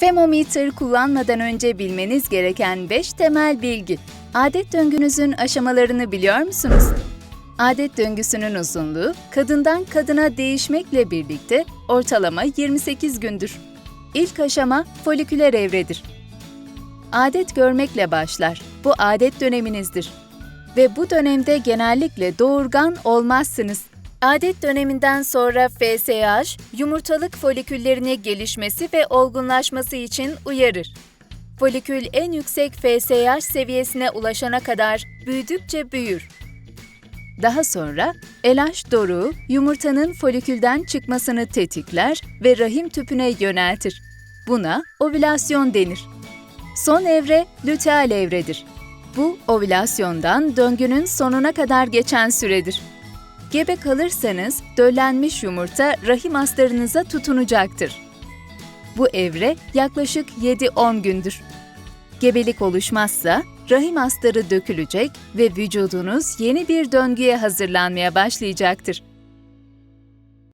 Femometer kullanmadan önce bilmeniz gereken 5 temel bilgi. Adet döngünüzün aşamalarını biliyor musunuz? Adet döngüsünün uzunluğu kadından kadına değişmekle birlikte ortalama 28 gündür. İlk aşama foliküler evredir. Adet görmekle başlar. Bu adet döneminizdir. Ve bu dönemde genellikle doğurgan olmazsınız. Adet döneminden sonra FSH, yumurtalık foliküllerine gelişmesi ve olgunlaşması için uyarır. Folikül en yüksek FSH seviyesine ulaşana kadar büyüdükçe büyür. Daha sonra LH doruğu yumurtanın folikülden çıkmasını tetikler ve rahim tüpüne yöneltir. Buna ovülasyon denir. Son evre luteal evredir. Bu ovülasyondan döngünün sonuna kadar geçen süredir. Gebe kalırsanız döllenmiş yumurta rahim astarınıza tutunacaktır. Bu evre yaklaşık 7-10 gündür. Gebelik oluşmazsa rahim astarı dökülecek ve vücudunuz yeni bir döngüye hazırlanmaya başlayacaktır.